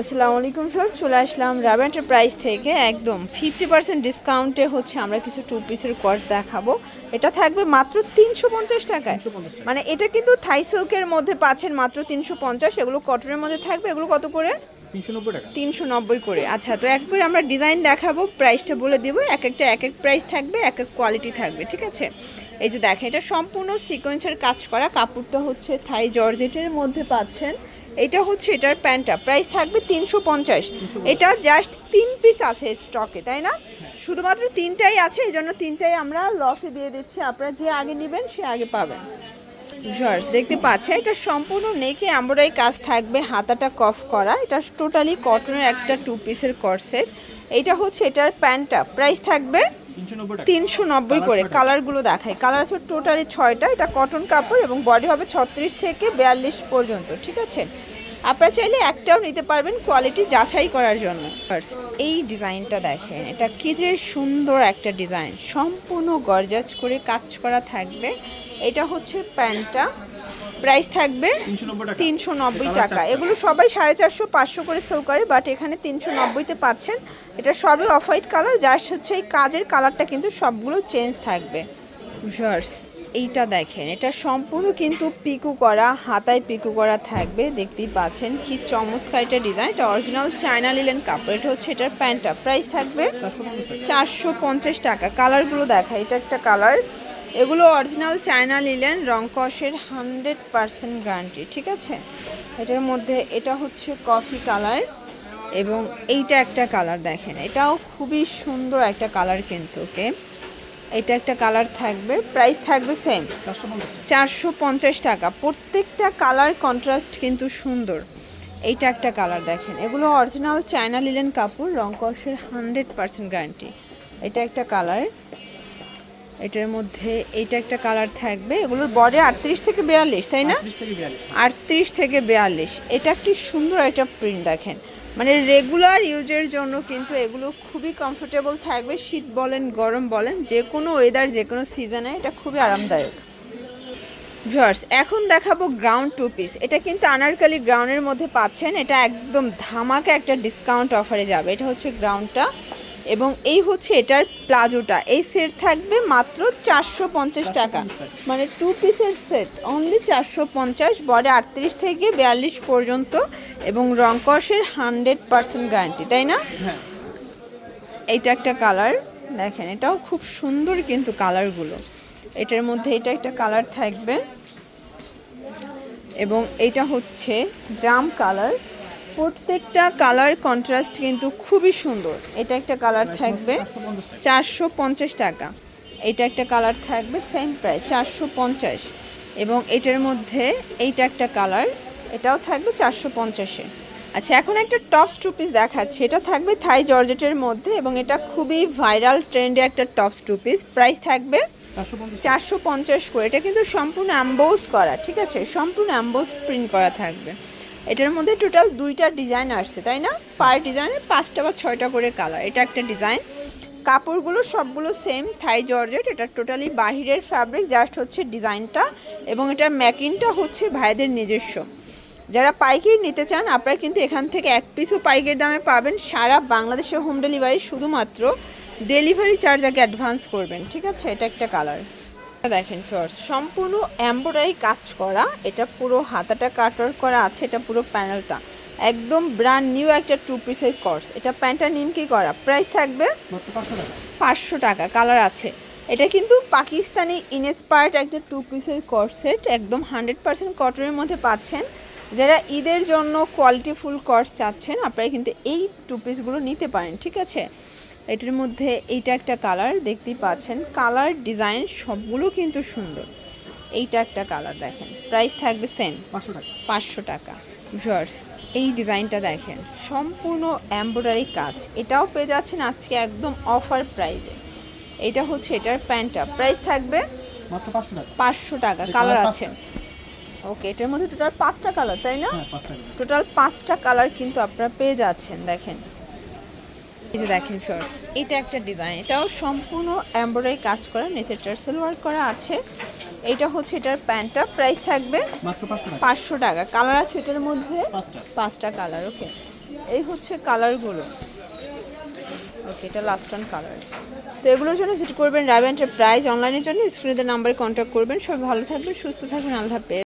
আসসালামু আলাইকুম স্যার চলে আসলাম রাব এন্টারপ্রাইজ থেকে। একদম ফিফটি পার্সেন্ট ডিসকাউন্টে হচ্ছে আমরা কিছু টু পিসের কোর্স দেখাবো। এটা থাকবে মাত্র তিনশো পঞ্চাশ টাকায়। মানে এটা কিন্তু থাই সিল্কের মধ্যে পাচ্ছেন মাত্র তিনশো পঞ্চাশ। এগুলো কটনের মধ্যে থাকবে। এগুলো কত করে? তিনশো নব্বই টাকা। তিনশো নব্বই করে। আচ্ছা তো এক করে আমরা ডিজাইন দেখাবো। প্রাইসটা বলে দিব। এক একটা এক এক প্রাইস থাকবে এক এক কোয়ালিটি থাকবে ঠিক আছে? এই যে দেখেন এটা সম্পূর্ণ সিকোয়েন্সের কাজ করা। কাপড়টা হচ্ছে থাই জর্জেটের মধ্যে পাচ্ছেন। এটা হচ্ছে এটার প্যান্টটা। প্রাইস থাকবে তিনশো পঞ্চাশ। এটা জাস্ট তিন পিস আছে স্টকে তাই না? শুধুমাত্র তিনটাই আছে এই জন্য তিনটাই আমরা লসে দিয়ে দিচ্ছি। আপনারা যে আগে নেবেন, সে আগে পাবেন। দেখতে পাচ্ছেন, এটা সম্পূর্ণ নেকে এমব্রয়ডারি কাজ থাকবে, হাতাটা কফ করা। এটা টোটালি কটনের একটা টু পিসের কর্সেট এটা হচ্ছে এটার প্যান্টটা। প্রাইস থাকবে তিনশো নব্বই করে কালারগুলো দেখায় কালার আছে টোটালি ছয়টা এটা কটন কাপড় এবং বডি হবে ছত্রিশ থেকে বিয়াল্লিশ পর্যন্ত ঠিক আছে? আপনারা চাইলে একটাও নিতে পারবেন কোয়ালিটি যাচাই করার জন্য। এই ডিজাইনটা দেখেন এটা কি যে সুন্দর একটা ডিজাইন। সম্পূর্ণ গরজাজ করে কাজ করা থাকবে। এটা হচ্ছে প্যান্টটা। প্রাইস থাকবে তিনশো নব্বই টাকা। এগুলো সবাই সাড়ে চারশো পাঁচশো করে সেল করে বাট এখানে তিনশো নব্বইতে পাচ্ছেন। এটা সবই অফ হোয়াইট কালার যার হচ্ছে এই কাজের কালারটা কিন্তু সবগুলো চেঞ্জ থাকবে। জার্স এইটা দেখেন এটা সম্পূর্ণ কিন্তু পিকু করা হাতায় পিকু করা থাকবে দেখতেই পাচ্ছেন। কি চমৎকার এটা ডিজাইন এটা অরিজিনাল চায়না লিলেন কাপড়। এটা হচ্ছে এটার প্যান্টটা। প্রাইস থাকবে চারশো টাকা। কালারগুলো দেখা এটা একটা কালার এগুলো অরিজিনাল চায়না লিলেন রং কষের হান্ড্রেড পারসেন্ট গ্যারান্টি ঠিক আছে? এটার মধ্যে এটা হচ্ছে কফি কালার এবং এইটা একটা কালার দেখেন, এটাও খুবই সুন্দর একটা কালার কিন্তু ওকে এটা একটা কালার থাকবে প্রাইস থাকবে সেম চারশো পঞ্চাশ টাকা। প্রত্যেকটা কালার কন্ট্রাস্ট কিন্তু সুন্দর। এইটা একটা কালার দেখেন, এগুলো অরিজিনাল চায়না লিলেন কাপড় রং কষের হান্ড্রেড পার্সেন্ট গ্যারান্টি এটা একটা কালার এটার মধ্যে এইটা একটা কালার থাকবে এগুলোর বডি আটত্রিশ থেকে বিয়াল্লিশ তাই না? আটত্রিশ থেকে বিয়াল্লিশ। এটা কি সুন্দর একটা প্রিন্ট দেখেন। মানে রেগুলার ইউজের জন্য কিন্তু এগুলো খুবই কমফোর্টেবল থাকবে। শীত বলেন গরম বলেন যে কোনো ওয়েদার যে কোনো সিজনে এটা খুবই আরামদায়ক। ভিউয়ার্স এখন দেখাবো গ্রাউন্ড টু পিস এটা কিন্তু আনারকালি গ্রাউন্ডের মধ্যে পাচ্ছেন। এটা একদম ধামাকা একটা ডিসকাউন্ট অফারে যাবে। এটা হচ্ছে গ্রাউন্ডটা এবং এই হচ্ছে এটার প্লাজোটা। এই সেট থাকবে মাত্র চারশো পঞ্চাশ টাকা। মানে টু পিসের সেট অনলি চারশো পঞ্চাশ বডি আটত্রিশ থেকে বিয়াল্লিশ পর্যন্ত এবং রংকসের হান্ড্রেড পার্সেন্ট গ্যারান্টি তাই না? হ্যাঁ। এইটা একটা কালার দেখেন এটাও খুব সুন্দর কিন্তু কালারগুলো এটার মধ্যে এটা একটা কালার থাকবে। এবং এটা হচ্ছে জাম কালার প্রত্যেকটা কালার কন্ট্রাস্ট কিন্তু খুবই সুন্দর। এটা একটা কালার থাকবে চারশো পঞ্চাশ টাকা। এটা একটা কালার থাকবে সেম প্রাইস চারশো পঞ্চাশ। এবং এটার মধ্যে এইটা একটা কালার এটাও থাকবে চারশো পঞ্চাশে। আচ্ছা এখন একটা টপস টু পিস দেখাচ্ছি। এটা থাকবে থাই জর্জেটের মধ্যে এবং এটা খুবই ভাইরাল ট্রেন্ডে একটা টপস টু পিস প্রাইস থাকবে চারশো পঞ্চাশ। চারশো পঞ্চাশ করে। এটা কিন্তু সম্পূর্ণ অ্যাম্বোজ করা ঠিক আছে? সম্পূর্ণ অ্যাম্বোজ প্রিন্ট করা থাকবে। এটার মধ্যে টোটাল দুইটা ডিজাইন আসছে, তাই না? পার ডিজাইনে পাঁচটা বা ছয়টা করে কালার, এটা একটা ডিজাইন। কাপড়গুলো সবগুলো সেম থাই জর্জেট, এটা টোটালি বাহিরের ফ্যাব্রিক জাস্ট হচ্ছে ডিজাইনটা, এবং এটার ম্যাকিংটা হচ্ছে ভাইদের নিজস্ব। যারা পাইকারি নিতে চান, আপনারা কিন্তু এখান থেকে এক পিসও পাইকারি দামে পাবেন। সারা বাংলাদেশে হোম ডেলিভারি শুধুমাত্র ডেলিভারি চার্জ আগে অ্যাডভান্স করবেন, ঠিক আছে? এটা একটা কালার দেখেন ফ্রস সম্পূর্ণ এমব্রয়ডারি কাজ করা এটা পুরো হাতাটা কাটার করা আছে এটা পুরো প্যানেলটা একদম ব্র্যান্ড নিউ একটা টু পিসের কোর্স এটা প্যান্টটা নিমকি করা? প্রাইস থাকবে পাঁচশো টাকা। কালার আছে। এটা কিন্তু পাকিস্তানি ইনস্পায়ার্ড একটা টু পিসের কর্সেট একদম হান্ড্রেড পার্সেন্ট কটনের মধ্যে পাচ্ছেন। যারা ঈদের জন্য কোয়ালিটি ফুল কর্স চাচ্ছেন আপনারা কিন্তু এই টু পিসগুলো নিতে পারেন ঠিক আছে? এটার মধ্যে এইটা একটা কালার দেখতেই পাচ্ছেন। কালার ডিজাইন সবগুলো কিন্তু সুন্দর। এইটা একটা কালার দেখেন। প্রাইস থাকবে সেম। পাঁচশো টাকা। পাঁচশো টাকা। ভিউয়ার্স এই ডিজাইনটা দেখেন। সম্পূর্ণ এমব্রয়ডারি কাজ। এটাও পেয়ে যাচ্ছেন আজকে একদম অফার প্রাইজে এটা হচ্ছে এটার প্যান্টটা। প্রাইস থাকবে পাঁচশো টাকা। কালার আছে। ওকে এটার মধ্যে টোটাল পাঁচটা কালার তাই না? হ্যাঁ টোটাল পাঁচটা কালার কিন্তু আপনারা পেয়ে যাচ্ছেন দেখেন। এই যে দেখেন শর্টস এটা একটা ডিজাইন এটাও সম্পূর্ণ এমব্রয়ডারি কাজ করা নিচে টার্সেল ওয়ার্ক করা আছে। এটা হচ্ছে এটার প্যান্টটা প্রাইস থাকবে পাঁচশো টাকা। কালার আছে এটার মধ্যে? পাঁচটা। পাঁচটা কালার ওকে এই হচ্ছে কালারগুলো ওকে এটা লাস্ট অন কালার তো এগুলোর জন্য যেটা করবেন রাবেন্টের প্রাইস অনলাইনের জন্য স্ক্রিনের নাম্বারে কন্ট্যাক্ট করবেন। সব ভালো থাকবেন সুস্থ থাকবেন আল্লাহ হাফেজ।